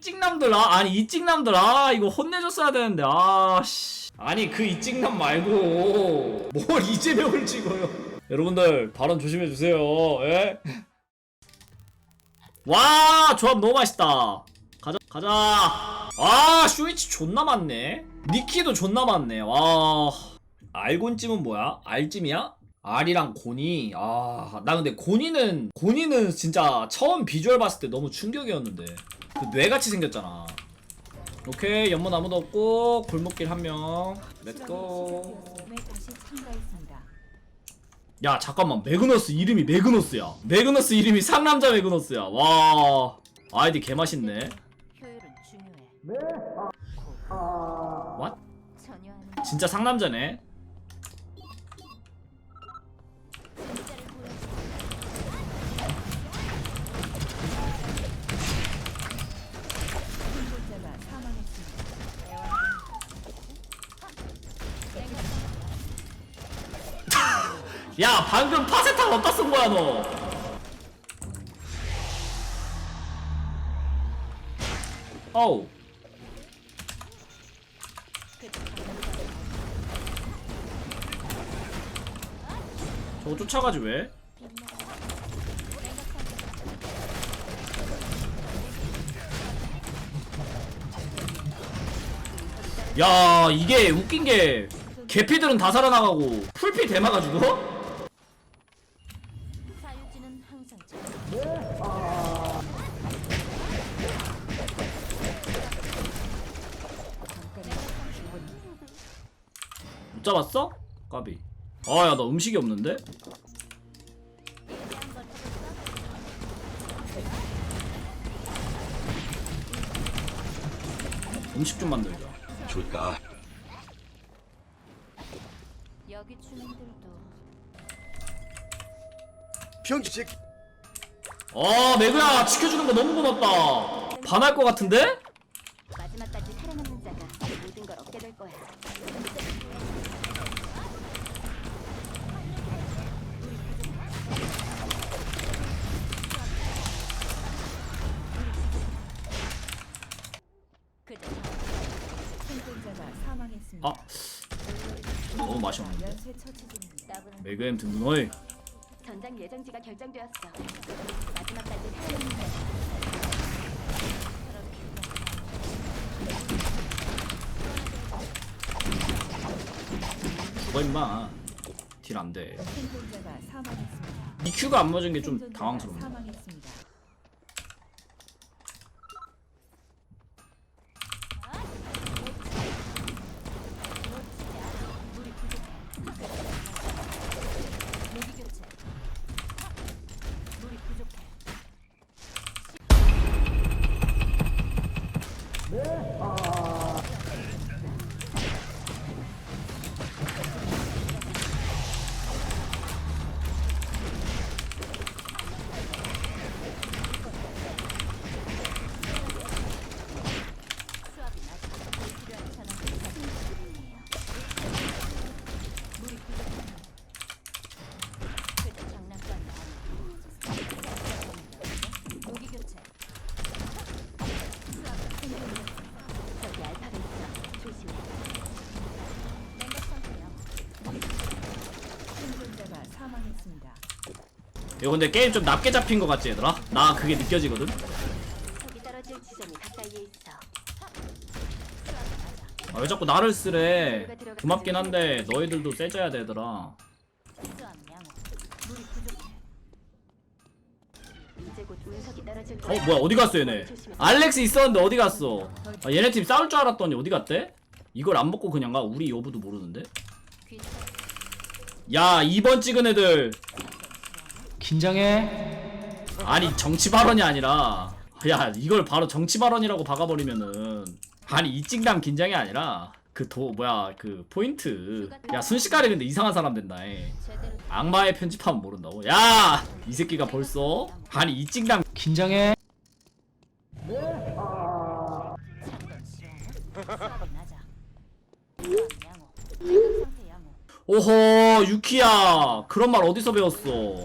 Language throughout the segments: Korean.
이 찍남들 아 아니 이 찍남들 아 이거 혼내줬어야 되는데 아씨. 아니 그 이 찍남 말고 뭘 이재명을 찍어요? 여러분들 발언 조심해 주세요. 예? 와 조합 너무 맛있다. 가자 가자. 아 쇼이치 존나 많네. 니키도 존나 많네. 와. 알곤찜은 뭐야? 알찜이야? 알이랑 고니? 아 나 근데 고니는 고니는 진짜 처음 비주얼 봤을 때 너무 충격이었는데 그 뇌같이 생겼잖아. 오케이 연문 아무도 없고 골목길 한명. 참가했습니다. 야 잠깐만. 매그너스 이름이 매그너스야. 매그너스 이름이 상남자 매그너스야. 와. 아이디 개맛있네? 전혀 아닌 진짜 상남자네 야 방금 파세탄 어디다 쓴 거야 너? 어우. 저거 쫓아가지 왜? 야 이게 웃긴 게 개피들은 다 살아나가고 풀피 대마가 지고 못 잡았어? 까비 아야 나 음식이 없는데? 음식 좀 만들자 줄까? 여기 주민들도 병식 아 매그야 지켜주는 거 너무 고맙다 반할 것 같은데? 마지막까지 살아남는 자가 모든 걸 얻게 될 거야. 그저 생존자가 사망했습니다. 아 너무 맛이 없는데 연쇄 처치 중입니다. 나부는 매그엠 든든 어이 전장 예정지가 결정되었어. 마지막까지 죽어 임마 딜 안돼 생존자가 사망했습니다. EQ가 안 맞은 게 좀 생존자가 당황스럽네 사망했습니다. 무기 교체. 물이 부족해. 수압이 낮아. 불필요한 전원을 사진이에요. 물이 부족해. 그저 장난감이 아니야. 무기 교체. 수압 생존자. 저기 알파가 있어. 조심해. 냉각 상태야. 생존자가 사망했습니다. 이거 근데 게임 좀 낮게 잡힌 것 같지 얘들아? 나 그게 느껴지거든 저기 떨어질 지점이 가까이에 있어. 수압이 낮아. 아, 왜 자꾸 나를 쓰래 고맙긴 한데 너희들도 세져야 되더라 수압 양호. 물이 부족해. 이제 곧 운석이 떨어질 어 거야. 뭐야 어디 갔어 얘네 알렉스 있었는데 어디 갔어 아, 얘네 팀 싸울 줄 알았더니 어디 갔대? 이걸 안 먹고 그냥 가? 우리 여부도 모르는데 귀찮아. 야 2번 찍은 애들 긴장해. 아니 정치 발언이 아니라. 야 이걸 바로 정치 발언이라고 박아버리면은. 아니 이 찍남 긴장이 아니라 그 도 뭐야 그 포인트. 야 순식간에 근데 이상한 사람 된다 해. 제대로 악마의 편집하면 모른다고? 야 이 새끼가 벌써? 아니 이 찍남 긴장해. 오호 유키야. 그런 말 어디서 배웠어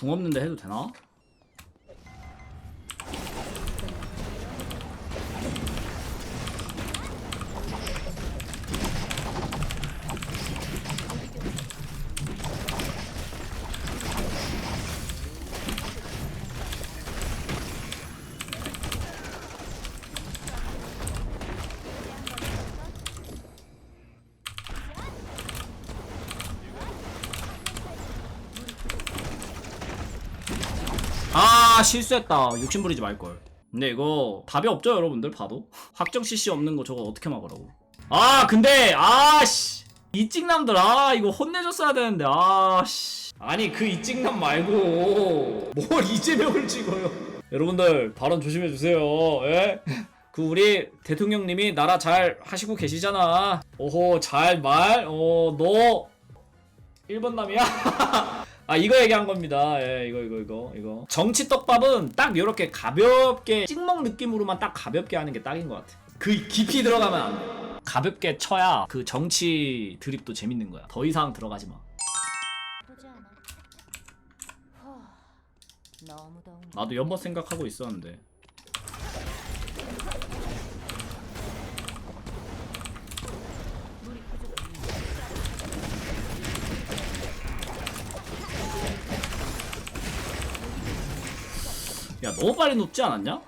궁 없는데 해도 되나? 아 실수했다. 욕심 부리지 말걸. 근데 이거 답이 없죠 여러분들? 봐도? 확정 CC 없는 거 저거 어떻게 막으라고? 아 근데 아씨. 이 찍남들 아 이거 혼내줬어야 되는데 아씨. 아니 그 이 찍남 말고 뭘 이재명을 찍어요? 여러분들 발언 조심해주세요. 예? 그 우리 대통령님이 나라 잘 하시고 계시잖아. 오호 잘 말 어너 1번 남이야? 아 이거 얘기한 겁니다. 예, 이거 이거 이거 이거. 정치 떡밥은 딱 이렇게 가볍게 찍먹 느낌으로만 딱 가볍게 하는 게 딱인 것 같아. 그 깊이 들어가면 안 돼. 가볍게 쳐야 그 정치 드립도 재밌는 거야. 더 이상 들어가지 마. 나도 연번 생각하고 있었는데. 야 너무 빨리 눕지 않았냐?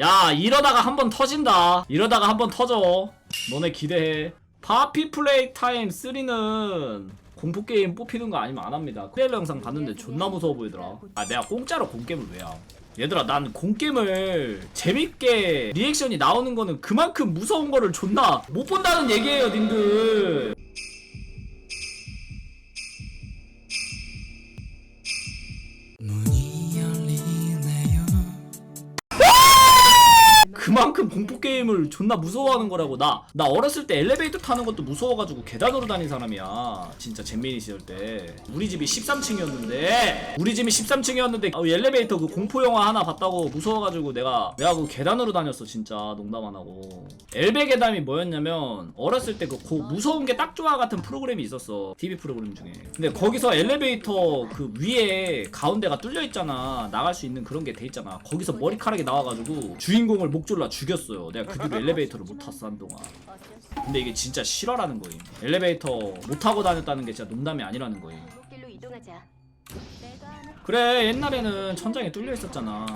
야 이러다가 한 번 터진다. 이러다가 한 번 터져. 너네 기대해. 파피 플레이 타임 3는 공포 게임 뽑히는 거 아니면 안 합니다. 트레일러 영상 봤는데 존나 무서워 보이더라. 아 내가 공짜로 공게임을 왜 함? 얘들아 난 공게임을 재밌게 리액션이 나오는 거는 그만큼 무서운 거를 존나 못 본다는 얘기예요 님들 그만큼 공포 게임을 존나 무서워하는 거라고. 나 나 어렸을 때 엘리베이터 타는 것도 무서워가지고 계단으로 다닌 사람이야. 진짜 잼민이 시절 때. 우리 집이 13층이었는데 우리 집이 13층이었는데 엘리베이터 그 공포 영화 하나 봤다고 무서워가지고 내가 내가 그 계단으로 다녔어 진짜. 농담 안 하고. 엘베 계담이 뭐였냐면 어렸을 때 그 무서운 게 딱 좋아 같은 프로그램이 있었어 TV 프로그램 중에. 근데 거기서 엘리베이터 그 위에 가운데가 뚫려 있잖아. 나갈 수 있는 그런 게 돼 있잖아. 거기서 머리카락이 나와가지고 주인공을 목 졸라 죽였어요. 내가 그 뒤로 엘리베이터를 못 탔어 한동안. 근데 이게 진짜 실화라는 거임. 엘리베이터 못 타고 다녔다는 게 진짜 농담이 아니라는 거임. 길로 이동하자. 그래 옛날에는 천장에 뚫려 있었잖아.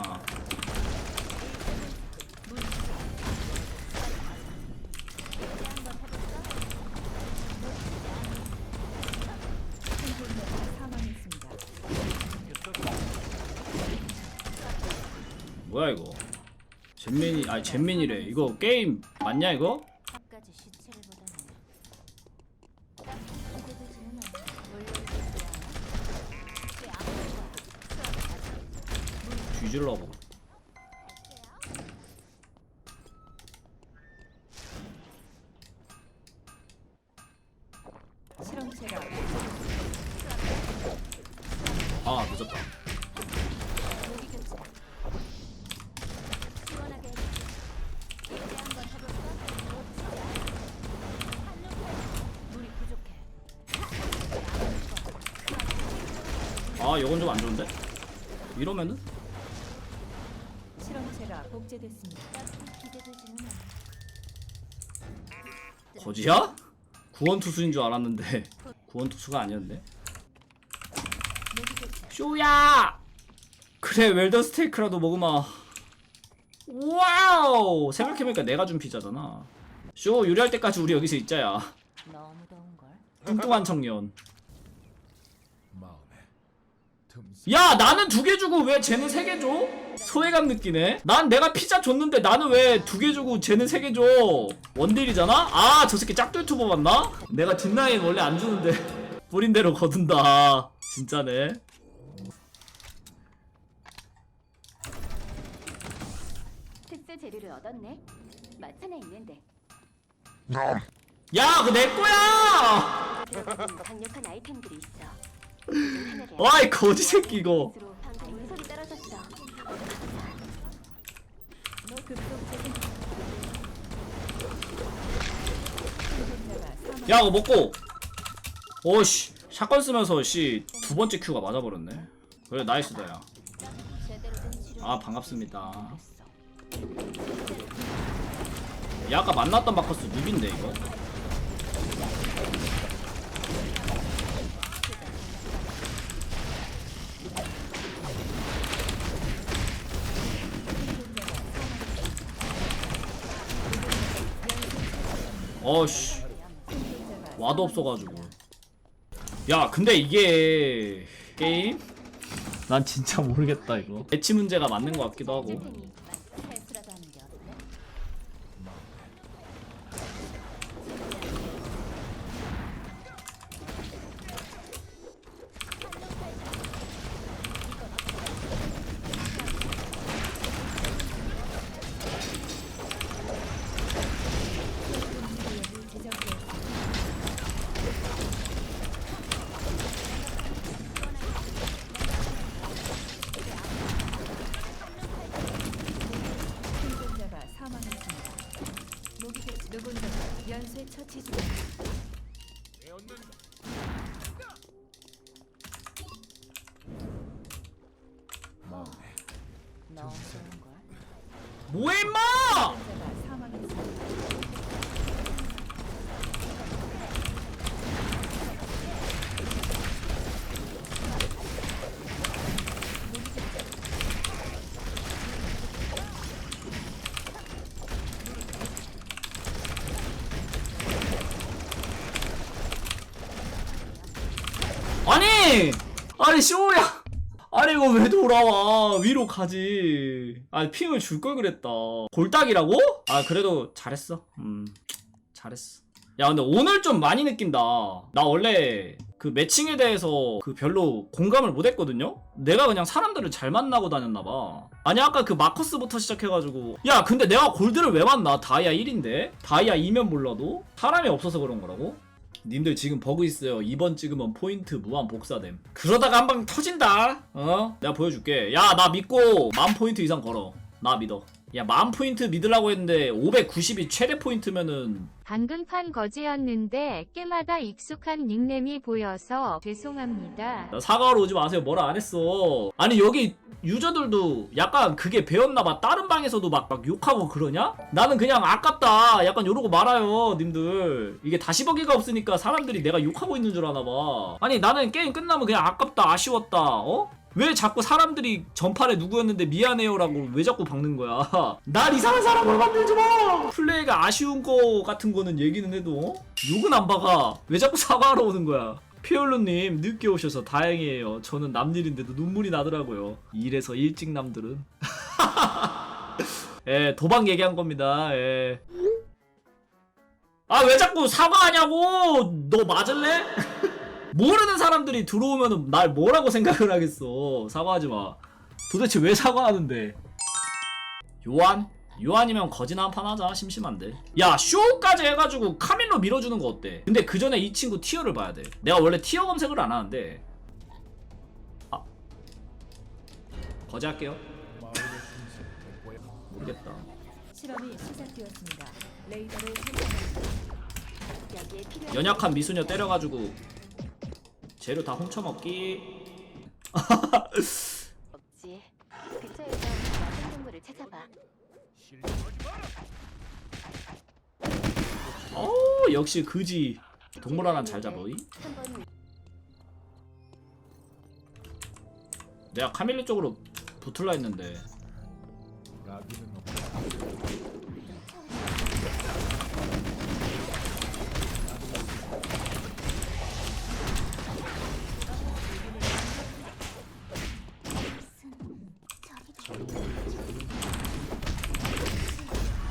사망했습니다. 뭐야 이거 잼민이 아니 잼민이래 이거 게임 맞냐 이거? 까지 시체를 보다니. 실험체가 아 늦었다 아 이건 좀 안 좋은데? 이러면은? 실험체가 복제됐습니다. 딱히 기대되지는 않아. 거지야? 구원투수인 줄 알았는데 구원투수가 아니었네. 쇼야! 그래 웰던 스테이크라도 먹으마 와우 생각해보니까 내가 준 피자잖아 쇼 요리할 때까지 우리 여기서 있자야 너무 더운 걸. 뚱뚱한 청년 야 나는 두 개 주고 왜 쟤는 세 개 줘? 소외감 느끼네 난 내가 피자 줬는데 나는 왜 두 개 주고 쟤는 세 개 줘? 원딜이잖아? 아 저 새끼 짝도 유튜버 맞나? 내가 뒷라인 원래 안 주는데 뿌린 대로 거둔다 진짜네 특수 재료를 얻었네. 맛 하나 있는데. 야 그거 내 거야! 들어가는 강력한 아이템들이 있어. 와이 거지 새끼 이거. 야 이거 먹고 오씨 샷건 쓰면서 씨 두 번째 큐가 맞아버렸네 그래 나이스다 야. 제대로 된 치료. 아 반갑습니다. 야 아까 만났던 바커스 누빈데 이거? 어씨. 와도 없어가지고. 야 근데 이게 게임? 난 진짜 모르겠다 이거. 배치 문제가 맞는 것 같기도 하고 템이 테스라도 하는 게 어때? 생존자가 사망했습니다. 모기계 누군가가 연쇄 처치 중입니다. 마음에 너무 좋은 걸. 뭐해 임마! 생존자가 사망했습니다. 아니! 아니 쇼야! 아니 이거 왜 돌아와? 위로 가지. 아니 핑을 줄 걸 그랬다. 골딱이라고? 아 그래도 잘했어. 음 잘했어. 야 근데 오늘 좀 많이 느낀다. 나 원래 그 매칭에 대해서 그 별로 공감을 못 했거든요? 내가 그냥 사람들을 잘 만나고 다녔나봐. 아니 아까 그 마커스부터 시작해가지고. 야 근데 내가 골드를 왜 만나? 다이아 1인데? 다이아 2면 몰라도? 사람이 없어서 그런 거라고? 님들 지금 버그 있어요. 이번 찍으면 포인트 무한 복사됨. 그러다가 한 방 터진다. 어? 내가 보여줄게. 야, 나 믿고 만 포인트 이상 걸어. 나 믿어. 야, 만 포인트 믿으려고 했는데 590이 최대 포인트면은 방금 판 거지였는데 깨마다 익숙한 닉네임이 보여서 죄송합니다. 나 사과하러 오지 마세요. 뭐라 안 했어. 아니 여기 유저들도 약간 그게 배웠나봐. 다른 방에서도 막, 막 욕하고 그러냐? 나는 그냥 아깝다. 약간 이러고 말아요, 님들. 이게 다시 버기가 없으니까 사람들이 내가 욕하고 있는 줄 아나봐. 아니 나는 게임 끝나면 그냥 아깝다, 아쉬웠다. 어? 왜 자꾸 사람들이 전판에 누구였는데 미안해요라고 왜 자꾸 박는 거야? 날 이상한 사람으로 만들지 마! 플레이가 아쉬운 거 같은 거는 얘기는 해도 어? 욕은 안 박아. 왜 자꾸 사과하러 오는 거야? 피올로님 늦게 오셔서 다행이에요. 저는 남일인데도 눈물이 나더라고요. 이래서 일찍 남들은. 예, 도박 얘기한 겁니다. 예. 아, 왜 자꾸 사과하냐고! 너 맞을래? 모르는 사람들이 들어오면 날 뭐라고 생각을 하겠어. 사과하지 마. 도대체 왜 사과하는데? 요한? 요한이면 거지나 한 판 하자. 심심한데. 야, 쇼까지 해가지고 카밀로 밀어주는 거 어때? 근데 그 전에 이 친구 티어를 봐야 돼. 내가 원래 티어 검색을 안 하는데. 아. 거지 할게요. 모르겠다. 실험이 시작되었습니다. 레이더를 연약한 미소녀 때려가지고 재료 다 훔쳐먹기. 없지. 근처에서 야생 동물을 찾아봐. 어 역시 그지. 동물 하나 잘 잡어이. 한번 내가 카밀리 쪽으로 붙을라 했는데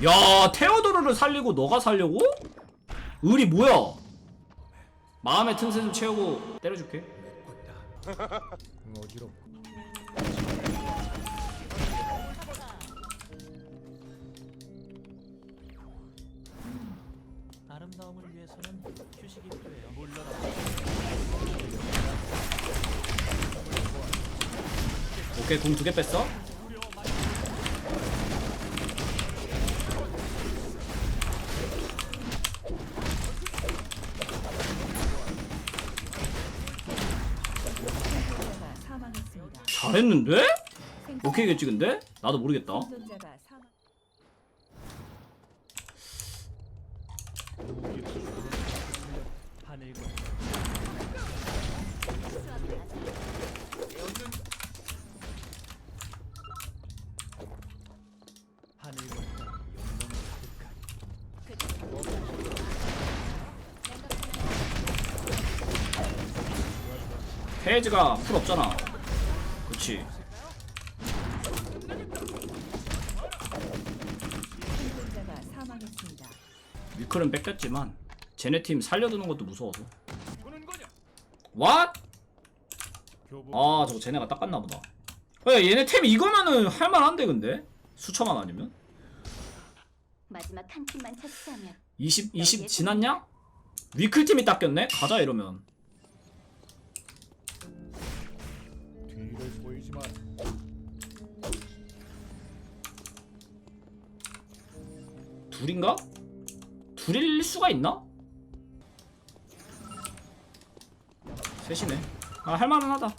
야 테오도르를 살리고 너가 살려고? 의리 뭐야? 마음의 틈새 좀 채우고 때려줄게. 어지럽고 아름다움을 위해서는 휴식이 필요해요. 물러나. 오케이 공 두 개 뺐어. 생존- 오케이겠지 근데? 나도 모르겠다. 페이지가 풀 없잖아 생존자가 사망했습니다. 위클은 뺏겼지만 쟤네 팀 살려두는 것도 무서워서 What? 교부 아 저거 쟤네가 닦았나 보다 야 얘네 템 이거면은 할만한데 근데? 수천만 아니면? 마지막 한 팀만 처치하면 20, 20 지났냐? 위클 팀이 닦였네? 가자 이러면 둘인가? 둘일 수가 있나? 셋이네 아 할만은 하다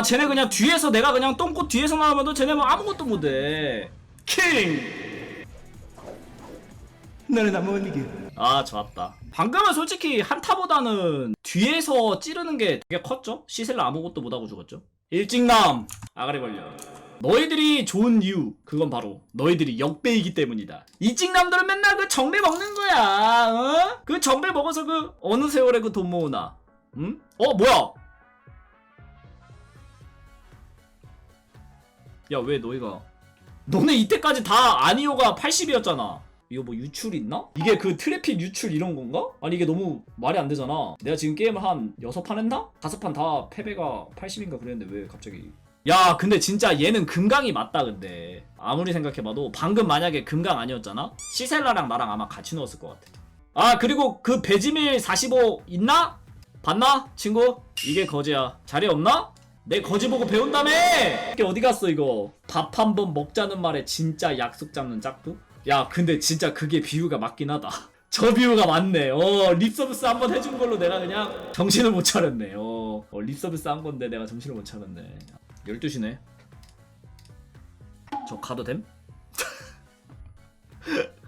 아 쟤네 그냥 뒤에서 내가 그냥 똥꼬 뒤에서 나오면 쟤네 뭐 아무것도 못해. 킹! 너는 나못 이겨 아 좋았다. 방금은 솔직히 한타보다는 뒤에서 찌르는 게 되게 컸죠? 시셀라 아무것도 못하고 죽었죠? 일찍남 아가리 걸려. 너희들이 좋은 이유 그건 바로 너희들이 역배이기 때문이다. 일찍남들은 맨날 그 정배 먹는 거야 어? 그 정배 먹어서 그 어느 세월에 그 돈 모으나 응? 어 뭐야 야 왜 너희가 너네 이때까지 다 아니오가 80이었잖아 이거 뭐 유출 있나? 이게 그 트래픽 유출 이런 건가? 아니 이게 너무 말이 안 되잖아 내가 지금 게임을 한 6판 했나? 5판 다 패배가 80인가 그랬는데 왜 갑자기 야 근데 진짜 얘는 금강이 맞다 근데 아무리 생각해봐도 방금 만약에 금강 아니었잖아? 시셀라랑 나랑 아마 같이 넣었을 것 같아 아 그리고 그 베지밀 45 있나? 봤나? 친구? 이게 거지야 자리 없나? 내 거지 보고 배운다며! 이게 어디 갔어 이거 밥 한 번 먹자는 말에 진짜 약속 잡는 짝두? 야 근데 진짜 그게 비유가 맞긴 하다 저 비유가 맞네 어 립서비스 한 번 해준 걸로 내가 그냥 정신을 못 차렸네 어, 어 립서비스 한 건데 내가 정신을 못 차렸네 12시네 저 가도 됨?